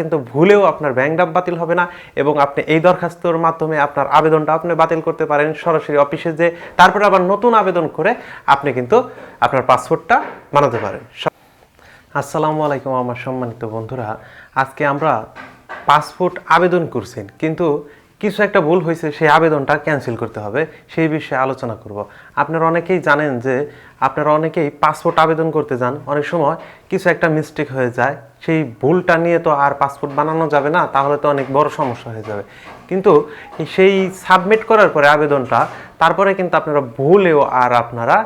কিন্তু ভুলেও আপনার ব্যাংক ড্রাফট বাতিল হবে না এবং আপনি এই দরখাস্তর মাধ্যমে আপনার আবেদনটা আপনি বাতিল করতে পারেন সরাসরি অফিসে যে তারপরে আবার নতুন আবেদন করে আপনি কিন্তু আপনার পাসপোর্টটা বানাতে পারেন। আসসালামু আলাইকুম আমার সম্মানিত বন্ধুরা, আজকে আমরা পাসপোর্ট আবেদন করছেন, কিন্তু কিছু একটা ভুল হয়েছে, সেই আবেদনটা ক্যান্সেল করতে হবে, সেই বিষয়ে আলোচনা করব। আপনারা অনেকেই জানেন যে আপনারা অনেকেই পাসপোর্ট আবেদন করতে যান, অনেক সময় কিছু একটা মিস্টেক হয়ে যায়, সেই ভুলটা নিয়ে তো আর পাসপোর্ট বানানো যাবে না, তাহলে তো অনেক বড় সমস্যা হয়ে যাবে। কিন্তু সেই সাবমিট করার পরে আবেদনটা, তারপরে কিন্তু আপনারা ভুলেও আর আপনারা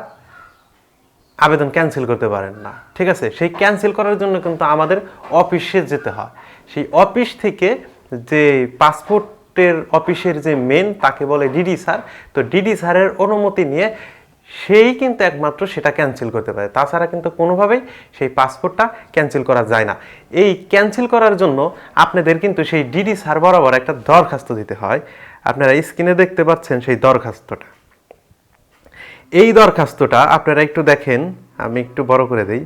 আবেদন ক্যান্সেল করতে পারেন না, ঠিক আছে? সেই ক্যান্সেল করার জন্য কিন্তু আমাদের অফিসে যেতে হয়। সেই অফিস থেকে যে পাসপোর্টের অফিসের যে মেন তাকে বলে ডিডি স্যার তো ডিডি স্যারের অনুমতি নিয়ে সেই কিন্তু একমাত্র সেটা ক্যান্সেল করতে পারে। তাছাড়া কিন্তু কোনোভাবেই সেই পাসপোর্টটা ক্যান্সেল করা যায় না। এই ক্যান্সেল করার জন্য আপনাদের কিন্তু সেই ডিডি স্যার বরাবর একটা দরখাস্ত দিতে হয়। আপনারা স্ক্রিনে দেখতে পাচ্ছেন সেই দরখাস্তটা। এই দরখাস্তটা আপনারা একটু দেখেন, আমি একটু বড় করে দিই।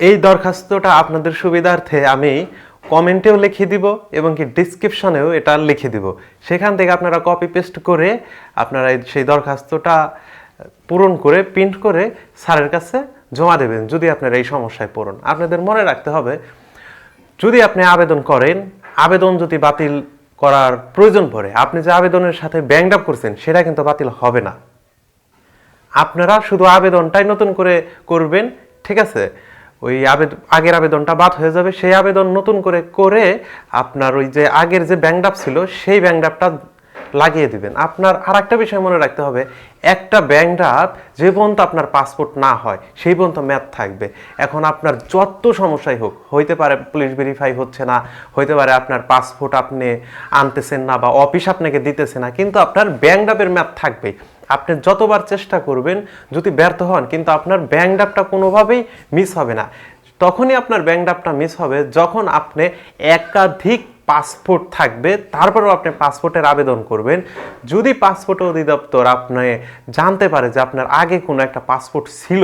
এই দরখাস্তটা আপনাদের সুবিধার্থে আমি কমেন্টেও লিখে দিব এবং কি ডিসক্রিপশনেও এটা লিখে দিব। সেখান থেকে আপনারা কপি পেস্ট করে আপনারা সেই দরখাস্তটা পূরণ করে প্রিন্ট করে স্যারের কাছে জমা দেবেন যদি আপনারা এই সমস্যায় পড়ুন। আপনাদের মনে রাখতে হবে, যদি আপনি আবেদন করেন, আবেদন যদি বাতিল করার প্রয়োজন পড়ে, আপনি যে আবেদনের সাথে ব্যাংক আপ করছেন, সেটা কিন্তু বাতিল হবে না। আপনারা শুধু আবেদনটাই নতুন করে করবেন, ঠিক আছে? ওই আবেদন আগের আবেদনটা বাদ হয়ে যাবে। সেই আবেদন নতুন করে করে আপনার ওই যে আগের যে ড্রাফট ছিল, সেই ব্যাংক ড্রাফটটা লাগিয়ে দিবেন। আপনার আর একটা বিষয় মনে রাখতে হবে, একটা ড্রাফট যে পর্যন্ত আপনার পাসপোর্ট না হয়, সেই পর্যন্ত ম্যাথ থাকবে। এখন আপনার যত সমস্যাই হোক, হইতে পারে পুলিশ ভেরিফাই হচ্ছে না, হইতে পারে আপনার পাসপোর্ট আপনি আনতেছেন না বা অফিস আপনাকে দিতেছে না, কিন্তু আপনার ব্যাংক ড্রাফের ম্যাথ থাকবেই। আপনি যতবার চেষ্টা করবেন যদি ব্যর্থ হন, কিন্তু আপনার ব্যাঙ্ক ডাপটা কোনোভাবেই মিস হবে না। তখনই আপনার ব্যাঙ্ক ডাপটা মিস হবে যখন আপনি একাধিক পাসপোর্ট থাকবে, তারপরেও আপনি পাসপোর্টের আবেদন করবেন। যদি পাসপোর্ট অধিদপ্তর আপনি জানতে পারে যে আপনার আগে কোনো একটা পাসপোর্ট ছিল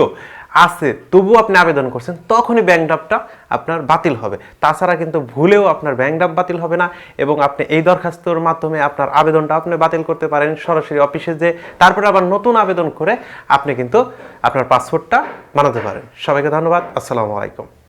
আছে, তবুও আপনি আবেদন করছেন, তখনই ব্যাঙ্ক ড্রাফটটা আপনার বাতিল হবে। তাছাড়া কিন্তু ভুলেও আপনার ব্যাংক ড্রাফট বাতিল হবে না এবং আপনি এই দরখাস্তর মাধ্যমে আপনার আবেদনটা আপনি বাতিল করতে পারেন সরাসরি অফিসে যে, তারপরে আবার নতুন আবেদন করে আপনি কিন্তু আপনার পাসপোর্টটা বানাতে পারেন। সবাইকে ধন্যবাদ, আসসালামু আলাইকুম।